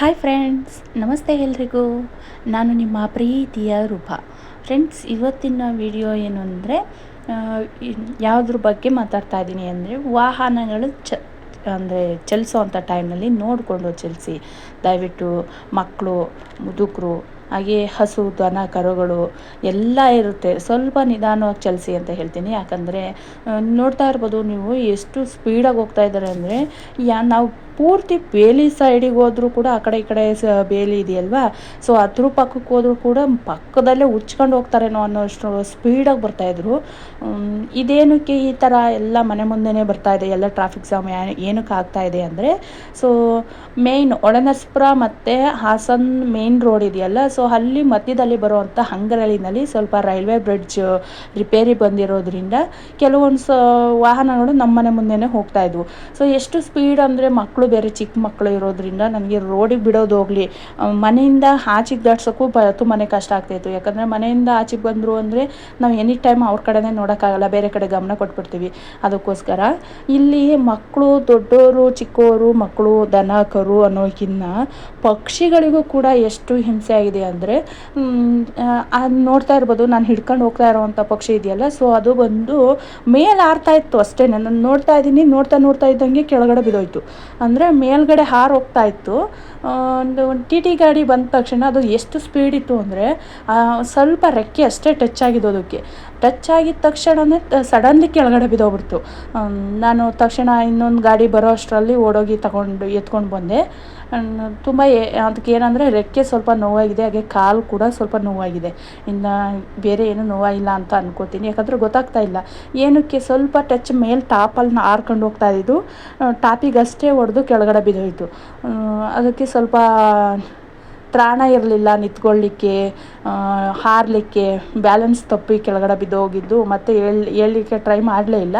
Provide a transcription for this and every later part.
Hi friends ನಮಸ್ತೆ ಎಲ್ರಿಗೂ. ನಾನು ನಿಮ್ಮ ಪ್ರೀತಿಯ ರೂಪ. ಫ್ರೆಂಡ್ಸ್ ಇವತ್ತಿನ ವಿಡಿಯೋ ಏನು ಅಂದರೆ ಯಾವುದ್ರ ಬಗ್ಗೆ ಮಾತಾಡ್ತಾ ಇದ್ದೀನಿ ಅಂದರೆ, ವಾಹನಗಳು ಚ, ಅಂದರೆ ಚಲಿಸೋ ಅಂಥ ಟೈಮ್ನಲ್ಲಿ ನೋಡಿಕೊಂಡು ಚಲಿಸಿ. ದಯವಿಟ್ಟು ಮಕ್ಕಳು ಮುದುಕರು, ಹಾಗೆ ಹಸು, ದನ, ಕರುಗಳು ಎಲ್ಲ ಇರುತ್ತೆ. ಸ್ವಲ್ಪ ನಿಧಾನವಾಗಿ ಚಲಿಸಿ ಅಂತ ಹೇಳ್ತೀನಿ. ಯಾಕಂದರೆ ನೋಡ್ತಾ ಇರ್ಬೋದು ನೀವು ಎಷ್ಟು ಸ್ಪೀಡಾಗಿ ಹೋಗ್ತಾ ಇದ್ದಾರೆ ಅಂದರೆ, ಯಾ, ನಾವು ಪೂರ್ತಿ ಬೇಲಿ ಸೈಡಿಗೆ ಹೋದರೂ ಕೂಡ ಆ ಕಡೆ ಈ ಕಡೆ ಸ ಬೇಲಿ ಇದೆಯಲ್ವಾ? ಸೊ ಅದ್ರ ಪಕ್ಕಕ್ಕೆ ಹೋದರೂ ಕೂಡ ಪಕ್ಕದಲ್ಲೇ ಉಚ್ಕೊಂಡು ಹೋಗ್ತಾರೇನೋ ಅನ್ನೋಷ್ಟು ಸ್ಪೀಡಾಗಿ ಬರ್ತಾಯಿದ್ರು ಇದೇನಕ್ಕೆ ಈ ಥರ ಎಲ್ಲ ಮನೆ ಮುಂದೆನೇ ಬರ್ತಾ ಇದೆ, ಎಲ್ಲ ಟ್ರಾಫಿಕ್ ಜಾಮ್ ಏನಕ್ಕೆ ಆಗ್ತಾ ಇದೆ ಅಂದರೆ ಸೊ ಮೇಯ್ನ್ ಒಳನರ್ಸ್ಪುರ ಮತ್ತು ಹಾಸನ್ ಮೇನ್ ರೋಡ್ ಇದೆಯಲ್ಲ ಸೊ ಅಲ್ಲಿ ಮಧ್ಯದಲ್ಲಿ ಬರುವಂಥ ಹಂಗರಳಿನಲ್ಲಿ ಸ್ವಲ್ಪ ರೈಲ್ವೆ ಬ್ರಿಡ್ಜ್ ರಿಪೇರಿ ಬಂದಿರೋದ್ರಿಂದ ಕೆಲವೊಂದು ಸ ವಾಹನಗಳು ನಮ್ಮ ಮನೆ ಮುಂದೆನೇ ಹೋಗ್ತಾ ಇದ್ವು. ಸೊ ಎಷ್ಟು ಸ್ಪೀಡ್ ಅಂದರೆ ಮಕ್ಕಳು ಬೇರೆ ಚಿಕ್ಕ ಮಕ್ಕಳು ಇರೋದ್ರಿಂದ ನನಗೆ ರೋಡಿಗೆ ಬಿಡೋದು ಹೋಗಲಿ. ಮನೆಯಿಂದ ಆಚೆಗೆ ದಾಟ್ಸೋಕ್ಕೂ ಬ, ತುಂಬಾ ಕಷ್ಟ ಆಗ್ತಾಯಿತ್ತು ಯಾಕಂದರೆ ಮನೆಯಿಂದ ಆಚೆಗೆ ಬಂದರು ಅಂದರೆ ನಾವು ಎನಿ ಟೈಮ್ ಅವ್ರ ಕಡೆನೇ ನೋಡೋಕ್ಕಾಗಲ್ಲ, ಬೇರೆ ಕಡೆ ಗಮನ ಕೊಟ್ಬಿಡ್ತೀವಿ. ಅದಕ್ಕೋಸ್ಕರ ಇಲ್ಲಿ ಮಕ್ಕಳು ದೊಡ್ಡವರು ಚಿಕ್ಕವರು ಮಕ್ಕಳು ದನ ಕರು ಅನ್ನೋಕ್ಕಿಂತ ಪಕ್ಷಿಗಳಿಗೂ ಕೂಡ ಎಷ್ಟು ಹಿಂಸೆ ಆಗಿದೆ ಅಂದರೆ ಅದು ನೋಡ್ತಾ ಇರ್ಬೋದು. ನಾನು ಹಿಡ್ಕೊಂಡು ಹೋಗ್ತಾ ಇರೋವಂಥ ಪಕ್ಷಿ ಇದೆಯಲ್ಲ, ಸೊ ಅದು ಬಂದು ಮೇಲೆ ಆರ್ತಾ ಇತ್ತು ಅಷ್ಟೇ ನಾನು ನೋಡ್ತಾ ಇದ್ದೀನಿ, ನೋಡ್ತಾ ನೋಡ್ತಾ ಇದ್ದಂಗೆ ಕೆಳಗಡೆ ಬಿದ್ದೋಯ್ತು. ಅಂದರೆ ಮೇಲ್ಗಡೆ ಹಾರು ಹೋಗ್ತಾ ಇತ್ತು. ಒಂದು ಟಿ ಟಿ ಗಾಡಿ ಬಂದ ತಕ್ಷಣ ಅದು ಎಷ್ಟು ಸ್ಪೀಡ್ ಇತ್ತು ಅಂದರೆ ಸ್ವಲ್ಪ ರೆಕ್ಕೆ ಅಷ್ಟೇ ಟಚ್ ಆಗಿದ್ದು ಅದಕ್ಕೆ. ಟಚ್ ಆಗಿದ ತಕ್ಷಣವೇ ಸಡನ್ಲಿ ಕೆಳಗಡೆ ಬಿದ್ದೋಗ್ಬಿಡ್ತು. ನಾನು ತಕ್ಷಣ ಇನ್ನೊಂದು ಗಾಡಿ ಬರೋ ಅಷ್ಟರಲ್ಲಿ ಓಡೋಗಿ ತಗೊಂಡು ಎತ್ಕೊಂಡು ಬಂದೆ. ತುಂಬ ಅದಕ್ಕೆ ಏನಂದರೆ ರೆಕ್ಕೆ ಸ್ವಲ್ಪ ನೋವಾಗಿದೆ, ಹಾಗೆ ಕಾಲು ಕೂಡ ಸ್ವಲ್ಪ ನೋವಾಗಿದೆ. ಇನ್ನು ಬೇರೆ ಏನೂ ನೋವಾಗಿಲ್ಲ ಅಂತ ಅನ್ಕೋತೀನಿ. ಯಾಕಂದರೆ ಗೊತ್ತಾಗ್ತಾ ಇಲ್ಲ. ಏನಕ್ಕೆ ಸ್ವಲ್ಪ ಟಚ್ ಮೇಲೆ ಟಾಪಲ್ಲಿ ಹಾರ್ಕೊಂಡು ಹೋಗ್ತಾ ಇದ್ದು ಟಾಪಿಗಷ್ಟೇ ಹೊಡೆದು ಕೆಳಗಡೆ ಬಿದ್ದೋಯಿತು. ಅದಕ್ಕೆ ಸ್ವಲ್ಪ ತ್ರಾಣ ಇರಲಿಲ್ಲ ನಿಂತ್ಕೊಳ್ಳಿಕ್ಕೆ ಹಾರಲಿಕ್ಕೆ ಬ್ಯಾಲೆನ್ಸ್ ತಪ್ಪಿ ಕೆಳಗಡೆ ಬಿದ್ದೋಗಿದ್ದು ಮತ್ತು ಹೇಳಿ ಏಳಲಿಕ್ಕೆ ಟ್ರೈ ಮಾಡಲೇ ಇಲ್ಲ.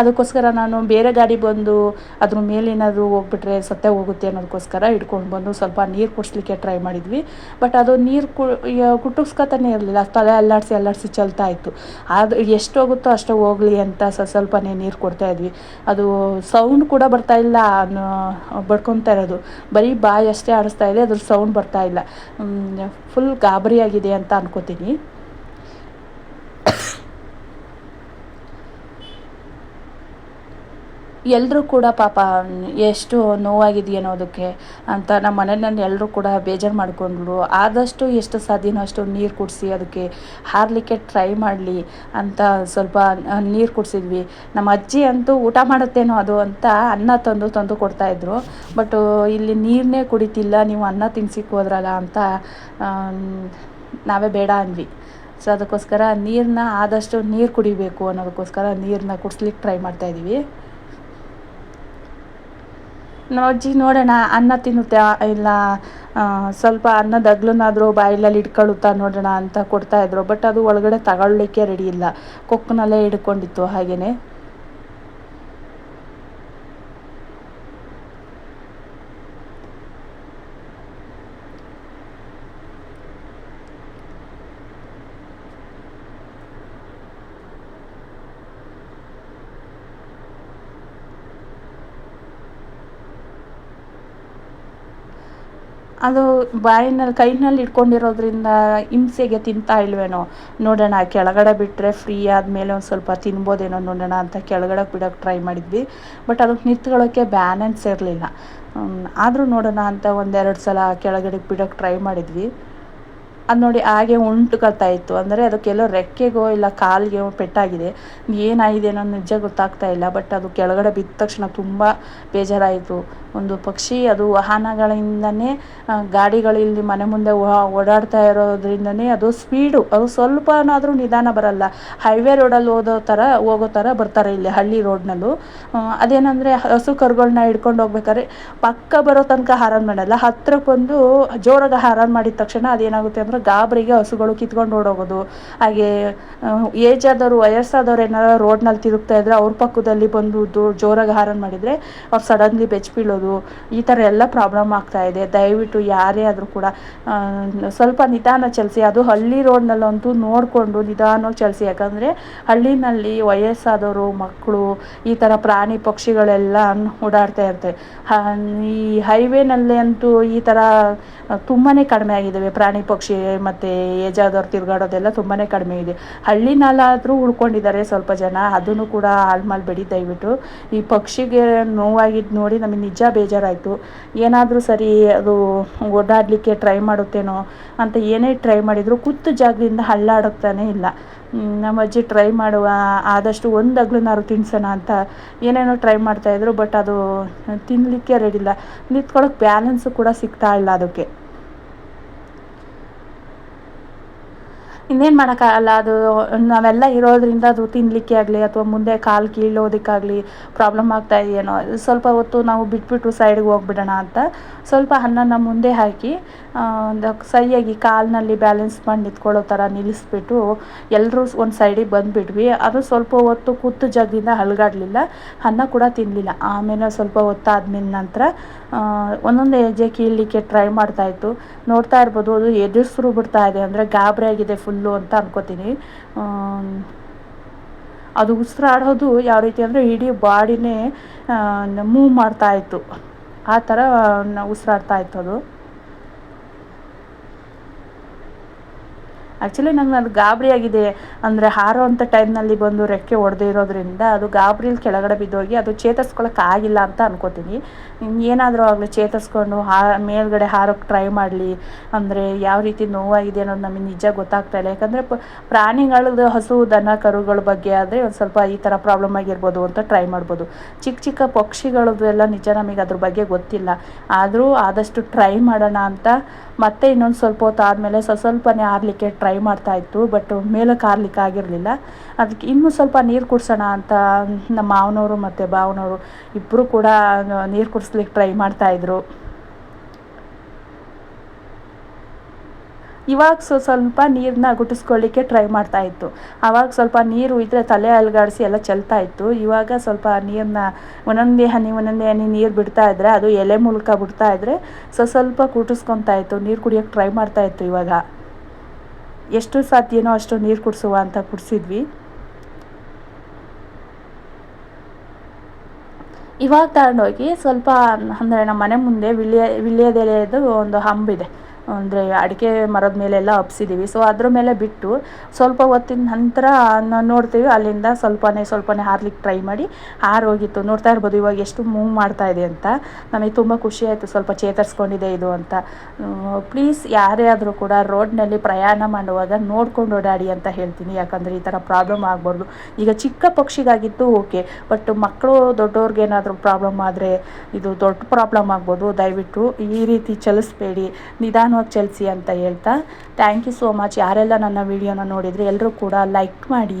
ಅದಕ್ಕೋಸ್ಕರ ನಾನು ಬೇರೆ ಗಾಡಿ ಬಂದು ಅದ್ರ ಮೇಲೇನಾದರೂ ಹೋಗ್ಬಿಟ್ರೆ ಸತ್ತೇ ಹೋಗುತ್ತೆ ಅನ್ನೋದಕ್ಕೋಸ್ಕರ ಹಿಡ್ಕೊಂಡು ಬಂದು ಸ್ವಲ್ಪ ನೀರು ಕುಡಿಸ್ಲಿಕ್ಕೆ ಟ್ರೈ ಮಾಡಿದ್ವಿ. ಬಟ್ ಅದು ನೀರು ಕು ಇರಲಿಲ್ಲ. ತಲೆ ಅಲ್ಲಾಡಿಸಿ ಅಲ್ಲಾಡಿಸಿ ಚಲ್ತಾ ಇತ್ತು. ಅದು ಎಷ್ಟು ಹೋಗುತ್ತೋ ಅಷ್ಟು ಹೋಗಲಿ ಅಂತ ಸ್ವಲ್ಪ ಸ್ವಲ್ಪನೇ ನೀರು ಕೊಡ್ತಾಯಿದ್ವಿ ಅದು ಸೌಂಡ್ ಕೂಡ ಬರ್ತಾ ಇಲ್ಲ ಬಡ್ಕೊತಾ ಇರೋದು. ಬರೀ ಬಾಯಿ ಅಷ್ಟೇ ಆಡಿಸ್ತಾ ಇದೆ ಅದ್ರ ಸೌಂಡ್ ಬರ್ತಾ ಇಲ್ಲ. ಫುಲ್ ಗಾಬರಿಯಾಗಿದೆ ಅಂತ ಅನ್ಕೋತೀನಿ. ಎಲ್ಲರೂ ಕೂಡ ಪಾಪ, ಎಷ್ಟು ನೋವಾಗಿದೆಯೇನೋ ಅದಕ್ಕೆ ಅಂತ ನಮ್ಮ ಮನೆಯಲ್ಲಿ ಎಲ್ಲರೂ ಕೂಡ ಬೇಜಾರು ಮಾಡಿಕೊಂಡ್ರು. ಆದಷ್ಟು ಎಷ್ಟು ಸಾಧ್ಯನೋ ಅಷ್ಟು ನೀರು ಕುಡಿಸಿ ಅದಕ್ಕೆ ಹಾರಲಿಕ್ಕೆ ಟ್ರೈ ಮಾಡಲಿ ಅಂತ ಸ್ವಲ್ಪ ನೀರು ಕುಡಿಸಿದ್ವಿ. ನಮ್ಮ ಅಜ್ಜಿ ಅಂತೂ ಊಟ ಮಾಡುತ್ತೇನೋ ಅದು ಅಂತ ಅನ್ನ ತಂದು ತಂದು ಕೊಡ್ತಾಯಿದ್ರು ಬಟ್ ಇಲ್ಲಿ ನೀರನ್ನೇ ಕುಡಿತಿಲ್ಲ, ನೀವು ಅನ್ನ ತಿನ್ಸಿಕ್ಕೆ ಹೋದ್ರಲ್ಲ ಅಂತ ನಾವೇ ಬೇಡ ಅಂದ್ವಿ. ಸೊ ಅದಕ್ಕೋಸ್ಕರ ನೀರನ್ನ ಆದಷ್ಟು ನೀರು ಕುಡಿಬೇಕು ಅನ್ನೋದಕ್ಕೋಸ್ಕರ ನೀರನ್ನ ಕುಡಿಸ್ಲಿಕ್ಕೆ ಟ್ರೈ ಮಾಡ್ತಾಯಿದ್ದೀವಿ ಅಜ್ಜಿ ನೋಡೋಣ, ಅನ್ನ ತಿನ್ನುತ್ತೆ ಇಲ್ಲ ಸ್ವಲ್ಪ ಅನ್ನದ ಅಗ್ಲನ್ನಾದರೂ ಬಾಯಿಲಲ್ಲಿ ಇಟ್ಕೊಳ್ಳುತ್ತಾ ನೋಡೋಣ ಅಂತ ಕೊಡ್ತಾಯಿದ್ರು ಬಟ್ ಅದು ಒಳಗಡೆ ತಗೊಳ್ಳಿಕ್ಕೆ ರೆಡಿ ಇಲ್ಲ. ಕೊಕ್ಕನಲ್ಲೇ ಹಿಡ್ಕೊಂಡಿತ್ತು ಹಾಗೆಯೇ ಅದು ಬಾಯಿನಲ್ಲಿ, ಕೈನಲ್ಲಿ ಇಟ್ಕೊಂಡಿರೋದ್ರಿಂದ ಹಿಂಸೆಗೆ ತಿಂತಾ ಇಲ್ವೇನೋ? ನೋಡೋಣ, ಕೆಳಗಡೆ ಬಿಟ್ಟರೆ ಫ್ರೀ ಆದಮೇಲೆ ಒಂದು ಸ್ವಲ್ಪ ತಿನ್ಬೋದೇನೋ ನೋಡೋಣ ಅಂತ ಕೆಳಗಡೆ ಬಿಡೋಕ್ಕೆ ಟ್ರೈ ಮಾಡಿದ್ವಿ. ಬಟ್ ಅದಕ್ಕೆ ನಿಂತ್ಕೊಳ್ಳೋಕ್ಕೆ ಬ್ಯಾಲೆನ್ಸ್ ಇರಲಿಲ್ಲ. ಆದರೂ ನೋಡೋಣ ಅಂತ ಒಂದೆರಡು ಸಲ ಕೆಳಗಡೆ ಬಿಡೋಕ್ಕೆ ಟ್ರೈ ಮಾಡಿದ್ವಿ. ಅದು ನೋಡಿ ಹಾಗೆ ಉಂಟುಕೊಳ್ತಾ ಇತ್ತು. ಅಂದರೆ ಅದಕ್ಕೆಲ್ಲೋ ರೆಕ್ಕೆಗೋ ಇಲ್ಲ ಕಾಲಿಗೆ ಪೆಟ್ಟಾಗಿದೆ. ಏನಾಗಿದೆ ಅನ್ನೋ ನಿಜ ಗೊತ್ತಾಗ್ತಾ ಇಲ್ಲ. ಬಟ್ ಅದು ಕೆಳಗಡೆ ಬಿದ್ದ ತಕ್ಷಣ ತುಂಬ ಬೇಜಾರಾಯಿತು. ಒಂದು ಪಕ್ಷಿ, ಅದು ವಾಹನಗಳಿಂದನೇ ಗಾಡಿಗಳಿಲ್ಲಿ ಮನೆ ಮುಂದೆ ಓಡಾಡ್ತಾ ಇರೋದ್ರಿಂದನೇ ಅದು ಸ್ಪೀಡು ಅದು ಸ್ವಲ್ಪನಾದರೂ ನಿಧಾನ ಬರಲ್ಲ. ಹೈವೇ ರೋಡಲ್ಲಿ ಓದೋ ಥರ ಹೋಗೋ ಥರ ಬರ್ತಾರೆ ಇಲ್ಲಿ ಹಳ್ಳಿ ರೋಡ್ನಲ್ಲೂ ಅದೇನಂದರೆ ಹಸು ಕರುಗಳನ್ನ ಹಿಡ್ಕೊಂಡು ಹೋಗ್ಬೇಕಾದ್ರೆ ಪಕ್ಕ ಬರೋ ತನಕ ಹಾರನ್ ಮಾಡಲ್ಲ. ಹತ್ರಕ್ಕೆ ಬಂದು ಜೋರಾಗಿ ಹಾರನ್ ಮಾಡಿದ ತಕ್ಷಣ ಅದೇನಾಗುತ್ತೆ ಅಂದರೆ ಗಾಬರಿಗೆ ಹಸುಗಳು ಕಿತ್ಕೊಂಡು ಓಡೋಗೋದು. ಹಾಗೆ ಏಜ್ ಆದವರು, ವಯಸ್ಸಾದವ್ರು ಏನಾರು ರೋಡ್ನಲ್ಲಿ ತಿರುಗ್ತಾ ಇದ್ದರೆ ಅವ್ರ ಪಕ್ಕದಲ್ಲಿ ಬಂದು ಜೋರಾಗಿ ಹಾರನ್ ಮಾಡಿದರೆ ಅವ್ರು ಸಡನ್ಲಿ ಬೆಚ್ಚ ಬೀಳೋದು. ಬಿಡೋದು ಈ ಥರ ಎಲ್ಲ ಪ್ರಾಬ್ಲಮ್ ಆಗ್ತಾ ಇದೆ. ದಯವಿಟ್ಟು ಯಾರೇ ಆದರೂ ಕೂಡ ಸ್ವಲ್ಪ ನಿಧಾನ ಚಲಿಸಿ. ಅದು ಹಳ್ಳಿ ರೋಡ್ನಲ್ಲಂತೂ ನೋಡಿಕೊಂಡು ನಿಧಾನವಾಗಿ ಚಲಿಸಿ. ಯಾಕಂದರೆ ಹಳ್ಳಿನಲ್ಲಿ ವಯಸ್ಸಾದವರು, ಮಕ್ಕಳು, ಈ ಥರ ಪ್ರಾಣಿ ಪಕ್ಷಿಗಳೆಲ್ಲ ಓಡಾಡ್ತಾ ಇರ್ತವೆ ಈ ಹೈವೇನಲ್ಲಿ ಅಂತೂ ಈ ಥರ ತುಂಬಾ ಕಡಿಮೆ ಆಗಿದ್ದಾವೆ ಪ್ರಾಣಿ ಪಕ್ಷಿ ಮತ್ತು ಏಜಾದವ್ರು ತಿರುಗಾಡೋದೆಲ್ಲ ತುಂಬಾ ಕಡಿಮೆ ಇದೆ. ಹಳ್ಳಿನಲ್ಲಾದರೂ ಉಳ್ಕೊಂಡಿದ್ದಾರೆ ಸ್ವಲ್ಪ ಜನ. ಅದನ್ನು ಕೂಡ ಹಾಳು ಮಾಡಬೇಡಿ ದಯವಿಟ್ಟು. ಈ ಪಕ್ಷಿಗೆ ನೋವಾಗಿದ್ದು ನೋಡಿ ನಮಗೆ ನಿಜ ಬೇಜಾರಾಯಿತು. ಏನಾದರೂ ಸರಿ ಅದು ಓಡಾಡಲಿಕ್ಕೆ ಟ್ರೈ ಮಾಡುತ್ತೇನೋ ಅಂತ ಏನೇ ಟ್ರೈ ಮಾಡಿದರೂ ಕೂತು ಜಾಗದಿಂದ ಹಳ್ಳಾಡುತ್ತಾನೇ ಇಲ್ಲ. ನಮ್ಮ ಅಜ್ಜಿ ಟ್ರೈ ಮಾಡುವ, ಆದಷ್ಟು ಒಂದು ಅಗ್ಲನಾರು ತಿನ್ಸೋಣ ಅಂತ ಏನೇನೋ ಟ್ರೈ ಮಾಡ್ತಾಯಿದ್ರು ಬಟ್ ಅದು ತಿನ್ನಲಿಕ್ಕೆ ರೆಡಿಲ್ಲ ನಿಂತ್ಕೊಳ್ಳೋಕೆ ಬ್ಯಾಲೆನ್ಸು ಕೂಡ ಸಿಗ್ತಾ ಇಲ್ಲ ಅದಕ್ಕೆ. ಇನ್ನೇನು ಮಾಡೋಕ್ಕಾಗಲ್ಲ, ಅದು ನಾವೆಲ್ಲ ಇರೋದರಿಂದ ಅದು ತಿನ್ನಲಿಕ್ಕೆ ಆಗಲಿ ಅಥವಾ ಮುಂದೆ ಕಾಲು ಕೀಳೋದಕ್ಕಾಗಲಿ ಪ್ರಾಬ್ಲಮ್ ಆಗ್ತಾ ಇದೆಯೇನೋ ಸ್ವಲ್ಪ ಹೊತ್ತು ನಾವು ಬಿಟ್ಬಿಟ್ಟು ಸೈಡ್ಗೆ ಹೋಗ್ಬಿಡೋಣ ಅಂತ ಸ್ವಲ್ಪ ಅನ್ನನ ಮುಂದೆ ಹಾಕಿ ಒಂದು ಸರಿಯಾಗಿ ಕಾಲಿನಲ್ಲಿ ಬ್ಯಾಲೆನ್ಸ್ ಮಾಡಿ ನಿಂತ್ಕೊಳ್ಳೋ ಥರ ನಿಲ್ಲಿಸ್ಬಿಟ್ಟು ಎಲ್ಲರೂ ಒಂದು ಸೈಡಿಗೆ ಬಂದುಬಿಟ್ವಿ. ಅದು ಸ್ವಲ್ಪ ಹೊತ್ತು ಕೂತು ಜಾಗದಿಂದ ಅಲುಗಾಡಲಿಲ್ಲ ಅನ್ನ ಕೂಡ ತಿನ್ನಲಿಲ್ಲ ಆಮೇಲೆ ಸ್ವಲ್ಪ ಹೊತ್ತಾದ್ಮೇಲೆ ನಂತರ ಒಂದೊಂದು ಹೆಜ್ಜೆ ಕೀಳಲಿಕ್ಕೆ ಟ್ರೈ ಮಾಡ್ತಾಯಿತ್ತು ನೋಡ್ತಾ ಇರ್ಬೋದು, ಅದು ಎದುರಿಸ್ರು ಬಿಡ್ತಾ ಇದೆ. ಅಂದರೆ ಗಾಬರಿ ಆಗಿದೆ ಫುಲ್ಲು ಅಂತ ಅನ್ಕೋತೀನಿ. ಅದು ಉಸಿರಾಡೋದು ಯಾವ ರೀತಿ ಅಂದರೆ ಇಡೀ ಬಾಡಿನೇ ಮೂವ್ ಮಾಡ್ತಾಯಿತ್ತು ಆ ಥರ ಉಸಿರಾಡ್ತಾ ಇತ್ತು ಅದು. ಆ್ಯಕ್ಚುಲಿ ನಂಗೆ ಅದು ಗಾಬರಿ ಆಗಿದೆ. ಅಂದರೆ ಹಾರೋ ಅಂಥ ಟೈಮ್ನಲ್ಲಿ ಬಂದು ರೆಕ್ಕೆ ಇರೋದ್ರಿಂದ ಅದು ಗಾಬರಿಲಿ ಕೆಳಗಡೆ ಬಿದ್ದೋಗಿ ಅದು ಚೇತರಿಸ್ಕೊಳಕ್ಕೆ ಆಗಿಲ್ಲ ಅಂತ ಅನ್ಕೋತೀನಿ. ಏನಾದರೂ ಆಗಲಿ ಚೇತರಿಸ್ಕೊಂಡು ಹಾ, ಮೇಲ್ಗಡೆ ಹಾರೋಕ್ಕೆ ಟ್ರೈ ಮಾಡಲಿ. ಅಂದರೆ ಯಾವ ರೀತಿ ನೋವಾಗಿದೆ ಅನ್ನೋದು ನಮಗೆ ನಿಜ ಗೊತ್ತಾಗ್ತಾ ಇಲ್ಲ. ಯಾಕಂದರೆ ಪ್ರಾಣಿಗಳದ್ದು ಹಸು, ದನ, ಕರುಗಳ ಬಗ್ಗೆ ಆದರೆ ಒಂದು ಸ್ವಲ್ಪ ಈ ಥರ ಪ್ರಾಬ್ಲಮ್ ಆಗಿರ್ಬೋದು ಅಂತ ಟ್ರೈ ಮಾಡ್ಬೋದು. ಚಿಕ್ಕ ಚಿಕ್ಕ ಪಕ್ಷಿಗಳದ್ದು ಎಲ್ಲ ನಿಜ ನಮಗೆ ಅದ್ರ ಬಗ್ಗೆ ಗೊತ್ತಿಲ್ಲ. ಆದರೂ ಆದಷ್ಟು ಟ್ರೈ ಮಾಡೋಣ ಅಂತ ಮತ್ತೆ ಇನ್ನೊಂದು ಸ್ವಲ್ಪ ಹೊತ್ತು ಆದಮೇಲೆ ಸ್ವಸ್ವಲ್ಪನೇ ಸ್ವಲ್ಪನೇ ಆರಲಿಕ್ಕೆ ಟ್ರೈ ಮಾಡ್ತಾಯಿತ್ತು ಬಟ್ ಮೇಲೆ ಆರ್ಲಿಕ್ಕೆ ಆಗಿರಲಿಲ್ಲ. ಅದಕ್ಕೆ ಇನ್ನೂ ಸ್ವಲ್ಪ ನೀರು ಕುಡ್ಸೋಣ ಅಂತ ನಮ್ಮ ಮಾವನವರು ಮತ್ತು ಭಾವನವರು ಇಬ್ಬರು ಕೂಡ ನೀರು ಕುಡಿಸ್ಲಿಕ್ಕೆ ಟ್ರೈ ಮಾಡ್ತಾಯಿದ್ರು ಇವಾಗ ಸೊ ಸ್ವಲ್ಪ ನೀರನ್ನ ಗುಟಿಸ್ಕೊಳ್ಳಿಕ್ಕೆ ಟ್ರೈ ಮಾಡ್ತಾ ಇತ್ತು. ಆವಾಗ ಸ್ವಲ್ಪ ನೀರು ಇದ್ದರೆ ತಲೆ ಅಲ್ಗಾಡಿಸಿ ಎಲ್ಲ ಚೆಲ್ತಾ ಇತ್ತು. ಇವಾಗ ಸ್ವಲ್ಪ ನೀರನ್ನ ಒಂದೊಂದೇ ಹನಿ ಒಂದೊಂದೇ ಹನಿ ನೀರು ಬಿಡ್ತಾ ಇದ್ದರೆ ಅದು ಎಲೆ ಮೂಲಕ ಬಿಡ್ತಾ ಇದ್ದರೆ ಸೊ ಸ್ವಲ್ಪ ಕುಟಿಸ್ಕೊತಾ ಇತ್ತು, ನೀರು ಕುಡಿಯೋಕ್ಕೆ ಟ್ರೈ ಮಾಡ್ತಾ ಇತ್ತು ಇವಾಗ. ಎಷ್ಟು ಸಾಧ್ಯನೋ ಅಷ್ಟು ನೀರು ಕುಡಿಸುವ ಅಂತ ಕುಡಿಸಿದ್ವಿ. ಇವಾಗ ತಗೊಂಡೋಗಿ ಸ್ವಲ್ಪ ಅಂದರೆ ನಮ್ಮ ಮನೆ ಮುಂದೆ ವಿಳ್ಯ ವಿಳ್ಯದೆಲೆಯದು ಒಂದು ಹಂಬಿದೆ. ಅಂದರೆ ಅಡಿಕೆ ಮರದ ಮೇಲೆಲ್ಲ ಹಬ್ಸಿದ್ದೀವಿ ಸೊ ಅದ್ರ ಮೇಲೆ ಬಿಟ್ಟು ಸ್ವಲ್ಪ ಹೊತ್ತಿನ ನಂತರ ನೋಡ್ತೀವಿ. ಅಲ್ಲಿಂದ ಸ್ವಲ್ಪನೇ ಸ್ವಲ್ಪನೇ ಹಾರ್ಲಿಕ್ಕೆ ಟ್ರೈ ಮಾಡಿ ಹಾರೋಗಿತ್ತು. ನೋಡ್ತಾ ಇರ್ಬೋದು ಇವಾಗ ಎಷ್ಟು ಮೂವ್ ಮಾಡ್ತಾ ಇದೆ ಅಂತ. ನಮಗೆ ತುಂಬ ಖುಷಿ ಆಯಿತು. ಸ್ವಲ್ಪ ಚೇತರಿಸ್ಕೊಂಡಿದೆ ಇದು ಅಂತ. ಪ್ಲೀಸ್ ಯಾರೇ ಆದರೂ ಕೂಡ ರೋಡ್ನಲ್ಲಿ ಪ್ರಯಾಣ ಮಾಡುವಾಗ ನೋಡ್ಕೊಂಡು ಓಡಾಡಿ ಅಂತ ಹೇಳ್ತೀನಿ. ಯಾಕಂದರೆ ಈ ಥರ ಪ್ರಾಬ್ಲಮ್ ಆಗ್ಬಾರ್ದು. ಈಗ ಚಿಕ್ಕ ಪಕ್ಷಿಗಾಗಿತ್ತು ಓಕೆ ಬಟ್ ಮಕ್ಕಳು ದೊಡ್ಡವ್ರಿಗೇನಾದರೂ ಪ್ರಾಬ್ಲಮ್ ಆದರೆ ಇದು ದೊಡ್ಡ ಪ್ರಾಬ್ಲಮ್ ಆಗ್ಬೋದು. ದಯವಿಟ್ಟು ಈ ರೀತಿ ಚಲಿಸ್ಬೇಡಿ. ನಿಧಾನ ನಿಧಾನವಾಗಿ ಚಲಿಸಿ ಅಂತ ಹೇಳ್ತಾ. ಥ್ಯಾಂಕ್ ಯು ಸೋ ಮಚ್ ಯಾರೆಲ್ಲ ನನ್ನ ವೀಡಿಯೋನ ನೋಡಿದರೆ ಎಲ್ಲರೂ ಕೂಡ ಲೈಕ್ ಮಾಡಿ.